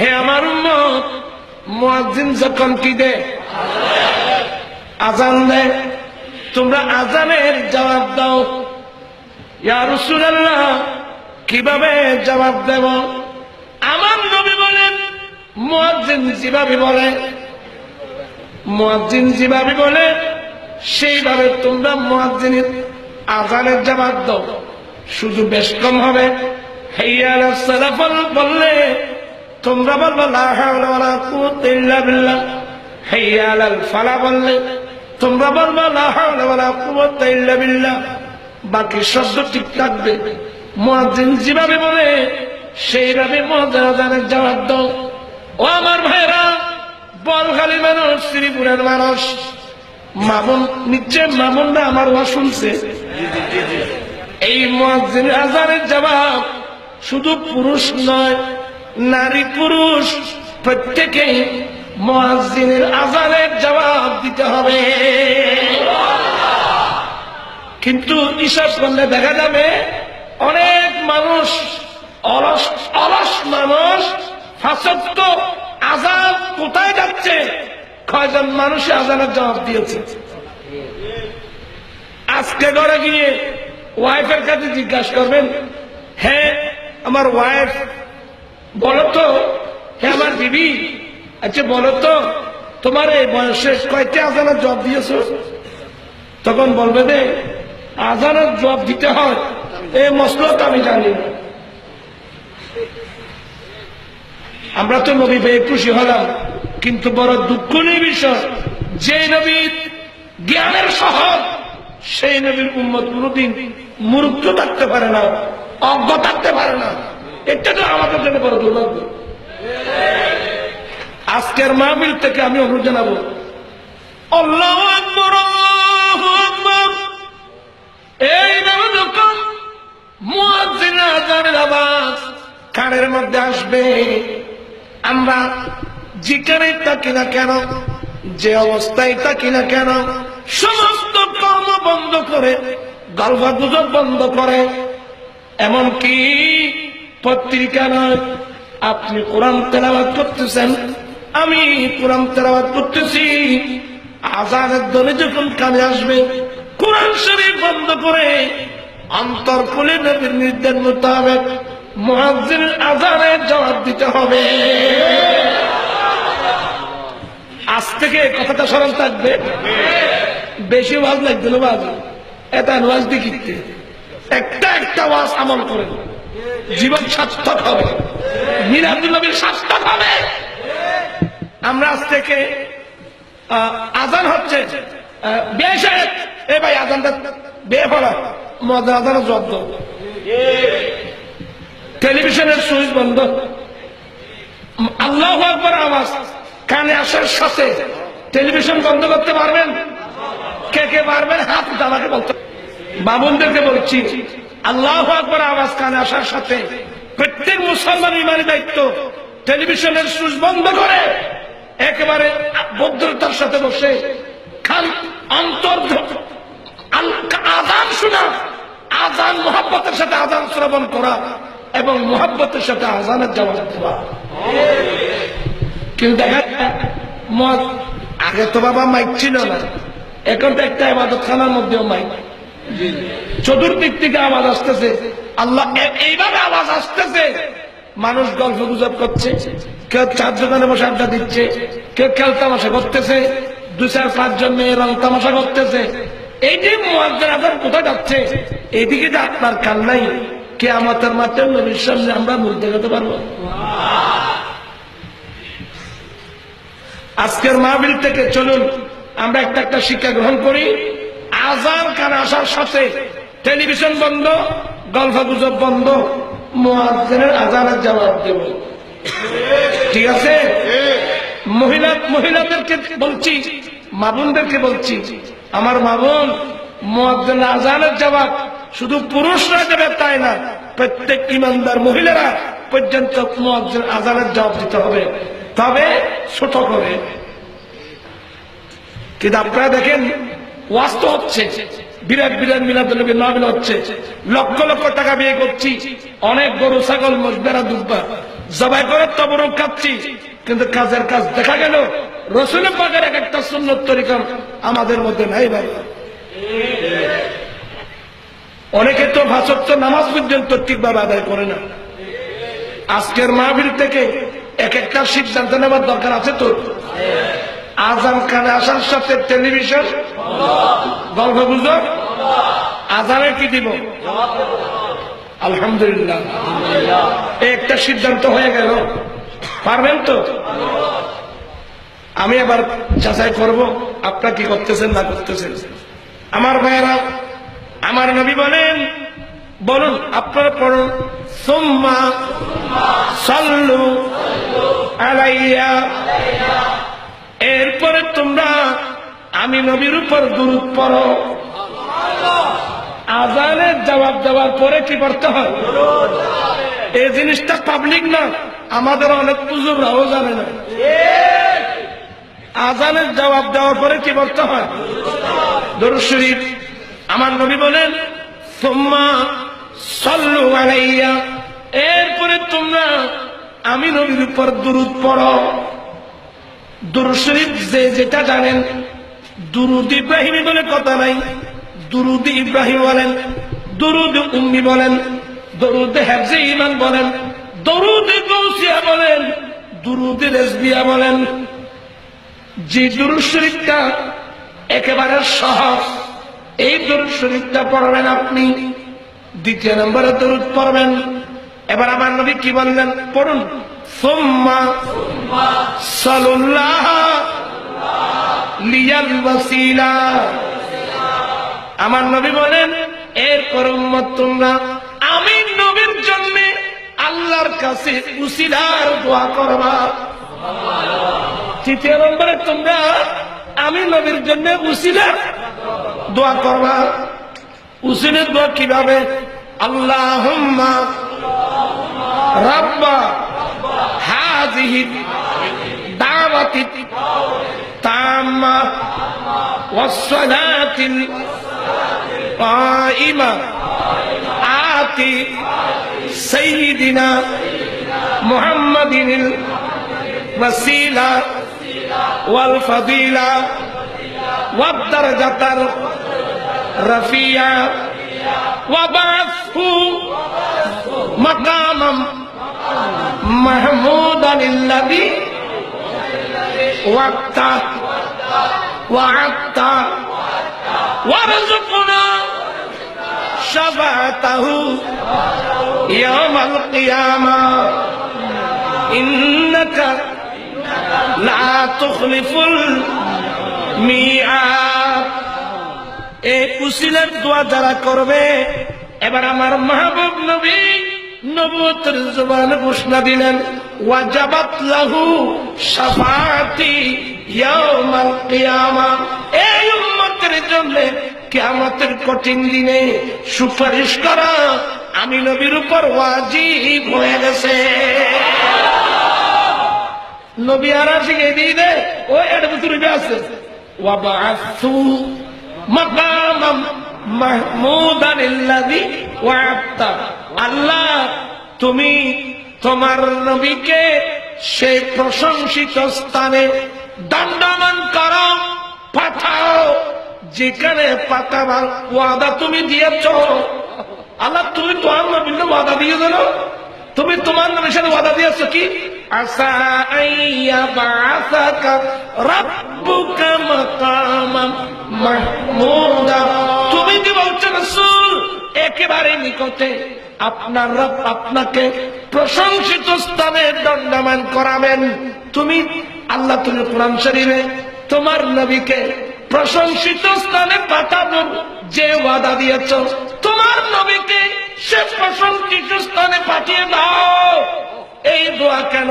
হে আমার উম্মত, মুয়াজ্জিন যখন কি দে? আজান দে। তোমরা আজানের জবাব দাও। ইয়া রাসূলুল্লাহ, কীভাবে জবাব দেব? আমার নবী বলেন, মুয়াজ্জিন যেভাবে বলে, মুয়াজ্জিন যেভাবে বলে, সেইভাবে তোমরা মুয়াজ্জিনের আজানের জবাব দাও। শুধু বেশ কম হবে। হেয়াল সালাফল বললে তোমরা বলব ফালা বললে, তোমরা বলব বাকি শব্দ ঠিক থাকবে। মুয়াজ্জিন যেভাবে বলে, সেইভাবে আজানের জবাব দাও। ও আমার ভাইরা বলখালি মানুষ, শ্রীপুরের মানুষ, মামুন, নিশ্চয় মামুনরা আমার মা শুনছে। এই মুয়াজ্জিন আজানের জবাব শুধু পুরুষ নয় নারী পুরুষ প্রত্যেকেই মুয়াজ্জিনের আজানের জবাব দিতে হবে। কিন্তু হিসাব করলে দেখা যাবে, অনেক মানুষ, অলস অলস মানুষ ফাঁসত্ব আজাদ কোথায় যাচ্ছে? কয়জন মানুষ আজানের জবাব দিয়েছে? আজকে ঘরে গিয়ে ওয়াইফের কাছে জিজ্ঞাসা করবেন হ্যাঁ আমার ওয়াইফ বলো তো হ্যাঁ আমার বিবি আচ্ছা বলো তো তোমার এই বয়সে কয়টা আজানের জবাব দিয়েছ? তখন বলবে যে, আজানের জবাব দিতে হয়। এই মশলাটা আমি জানি। আমরা তো নবী পেয়ে খুশি হলাম, কিন্তু বড় দুঃখ নেই বিষয়, যে নবীর জ্ঞানের শহর সেই নবীর উম্মত কোনদিন মূর্খ থাকতে পারে না, অজ্ঞ থাকতে পারে না। এটা তো আমাদের জন্য বড় দুর্ভাগ্য। আজকের মাহবিল থেকে আমি অনুরোধ জানাব এই আওয়াজ কানের মধ্যে আসবে, আমরা যেখানে থাকি না কেন, যে অবস্থায় থাকি না কেন, সমস্ত কর্ম বন্ধ করে, গল্প গুজব বন্ধ করে, এমনকি পত্রিকা নয়। আপনি কোরআন তেলাবাদ করতেছেন, আমি কোরআন তেলাবাদ করতেছি। আজানের দলে যখন কানে আসবে, কোরআন শরীফ বন্ধ করে অন্তর খুলে নবীর নির্দেশ মোতাবেক মহাজির আজানের জবাব দিতে হবে। আজ থেকে কথাটা স্মরণ থাকবে। বেশি ওয়াজ লাগবে না ওয়াজ এটা ওয়াজ দেখিতে একটা একটা ওয়াজ আমল করে জীবন সার্থক হবে। মিরাজুল সার্থক হবে। আমরা আজ থেকে আজান হচ্ছে। সাহেব এ ভাই, আজানটা বিয়ে পড়া। আজান জব্দ। টেলিভিশনের সুইচ বন্ধ। আল্লাহ আকবর আওয়াজ। কানে আসার সাথে টেলিভিশন বন্ধ করতে পারবেন? কে কে পারবেন? হাত আমাকে বলতে বাবুনদেরকে বলছি আল্লাহ আকবর আওয়াজ কানে আসার সাথে প্রত্যেক মুসলমান ইমানি দায়িত্ব টেলিভিশনের সুইচ বন্ধ করে একেবারে ভদ্রতার সাথে বসে খান অন্তর আজান শোনা আজান মোহাব্বতের সাথে আজান শ্রবণ করা এবং মোহাব্বতের সাথে আজানের জবাব দেওয়া। কিন্তু দেখা মদ আগে তো বাবা মাইক ছিল না, এখন তো একটা আবাদত খানার মধ্যেও মাইক। চতুর্দিক থেকে আওয়াজ আসতেছে। আল্লাহ এইভাবে আওয়াজ আসতেছে। মানুষ গল্প গুজব করছে। কেউ চার দোকানে বসে আড্ডা দিচ্ছে। কেউ খেল তামাশা করতেছে। দু চার পাঁচজন মেয়ে রং তামাশা করতেছে। এই যে মুয়াজ্জের কোথায় যাচ্ছে? এইদিকে যে আপনার কাল নাই কে আমাদের মাত্র নবীর সামনে আমরা মুখ দেখাতে পারব। আজকের মাহবিল থেকে চলুন, আমরা একটা একটা শিক্ষা গ্রহণ করি। আজান কান আসার সাথে টেলিভিশন বন্ধ গল্প গুজব বন্ধ, মুয়াজ্জিনের আজানের জবাব দেব। ঠিক আছে? মহিলা, মহিলাদেরকে বলছি মাবুনদেরকে বলছি, আমার মামুন মুয়াজ্জিন আজানের জবাব শুধু পুরুষরা দেবে তাই না? প্রত্যেক ইমানদার মহিলারা পর্যন্ত মুয়াজ্জিন আজানের জবাব দিতে হবে। তবে ছোট করে। কিন্তু আপনারা দেখেন ওয়াস্ত হচ্ছে। বিরাট বিরাট মিলাদ নবী নামিল হচ্ছে, লক্ষ লক্ষ টাকা বিয়ে করছি, অনেক গরু, ছাগল মজবেরা দুব্বা। জবাই করে তবরক খাচ্ছি, কিন্তু কাজের কাজ দেখা গেল, রসুল পাকের এক একটা সুন্নত তরিকা আমাদের মধ্যে নাই ভাই। অনেকে তো ভাষক্ত নামাজ পর্যন্ত ঠিকভাবে আদায় করে না। আজকের মাহবিল থেকে এক একটা সিদ্ধান্ত নেওয়ার দরকার আছে তো? আজান খানে আসার সাথে টেলিভিশন? গল্প গুজব? আজানে কি দিব? আলহামদুলিল্লাহ। একটা সিদ্ধান্ত হয়ে গেল। পারবেন তো? আমি আবার যাচাই করব, আপনার কি করতেছেন, না করতেছেন। আমার ভাইয়েরা, আমার নবী বলেন, বলুন, আপনারা পড়ুন সুম্মা সাল্লু আলাইয়া এরপরে তোমরা আমি নবীর উপর দুরুদ পড়ো। আজানের জবাব দেওয়ার পরে কি করতে হয়? এই জিনিসটা পাবলিক না, আমাদের অনেক পুজোরাও জানে না। আজানের জবাব দেওয়ার পরে কি করতে হয়? দরুদ শরীফ। আমার নবী বলেন, সোম্মা সল্লু আলাইয়া। এরপরে তোমরা আমি নবীর উপর দুরুদ পড়ো। শরীফ যে যেটা জানেন, দুরুদ ইব্রাহিমী বলে কথা নাই, দুরুদ ইব্রাহিম বলেন, দুরুদ উম্মি বলেন, দরুদ হেফজে ইমান বলেন, দরুদ গৌসিয়া বলেন, দুরুদ রেজবিয়া বলেন। যে দুরুদ একেবারে সহজ, এই দরুদ পড়বেন আপনি, দ্বিতীয় নম্বরে দরুদ পড়বেন। এবার আমার নবী কি বললেন? পড়ুন। আমার নবী বলেন, এরপর উম্মত তোমরা আমি নবীর জন্য আল্লাহর কাছে উসিলার দোয়া করবা। তৃতীয় নম্বরে তোমরা আমি নবীর জন্য উসিলার দোয়া করবা। উসিলের দোয়া কীভাবে? আল্লাহ রাব্বা هذه الدعوة التامة والصلاة القائمة. آت سيدنا محمد الوسيلة والفضيلة والدرجة الرفيعة. وبعثه مقاما محمودا الذي وقته وعدت وارزقنا شفاعته يوم القيامة إنك لا تخلف الميعاد এই উসিলের দোয়া যারা করবে এবার আমার মাহবুব নবী নবুতের জবানে ঘোষণা দিলেন, ওয়াজাবাত লাহু শাফাতি ইয়াউমাল কিয়ামা। এই উম্মতের জন্য কিয়ামতের কঠিন দিনে সুপারিশ করা আমি নবীর উপর ওয়াজিব হয়ে গেছে। নবী আর শিখে দিয়ে দে ও এর ভিতরে আছে? ওয়াবাআসু মাকামাম মাহমুদান ওয়া'আদতা আল্লাহ, তুমি তোমার নবীকে সেই প্রশংসিত স্থানে দণ্ডমান করো, পাঠাও, যেখানে পাঠাবার ওয়াদা তুমি দিয়েছ। আল্লাহ, তুমি তোমার নবীর ওয়াদা দিয়ে দিল। তুমি তোমার নবীর সাথে ওয়াদা দিয়েছ কি? তুমি কি বলছো রাসূল? একেবারে নিকটে আপনার রব আপনাকে প্রশংসিত স্থানে দণ্ডমান করাবেন। তুমি আল্লাহ তুমি কোরআন শরীফে তোমার নবীকে প্রশংসিত স্থানে পাঠানোর যে ওয়াদা দিয়েছ, তোমার নবীকে সে প্রশংসিত স্থানে পাঠিয়ে দাও। এই দোয়া কেন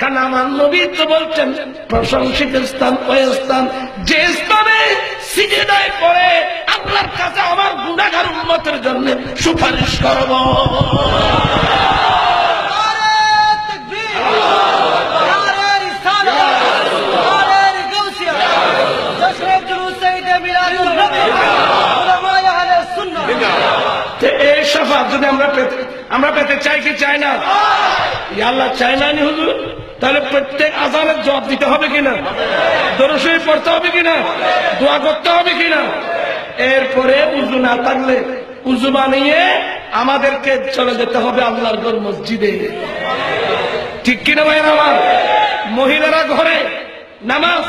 কারণ আমার নবী তো বলছেন, প্রশংসিত স্থান, ওই স্থান, যে স্থানে সিজেদায় পড়ে, আল্লাহর কাছে আমার গুণাগার উন্মতের জন্য সুপারিশ করব। আমরা পেতে আমরা পেতে চাই কি চাই না? চাই না নি হুজুর? তাহলে প্রত্যেক আজানের জবাব দিতে হবে কিনা? দরসই পড়তে হবে কিনা? দোয়া করতে হবে কিনা? এরপরে উজু না থাকলে উজু বানিয়ে আমাদেরকে চলে যেতে হবে আল্লাহর ঘর মসজিদে। ঠিক কিনা ভাই আমার মহিলারা ঘরে নামাজ,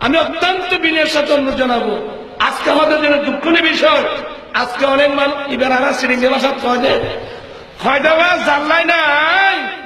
আমি অত্যন্ত বিনয়ের সাথে অন্য জানাব। আজকে আমাদের জন্য দুঃখনী বিষয়। আজকে অনেক মানুষ, এবার আর সিরিঙ্গে যে। ফয়দাবা জানলাই নাই।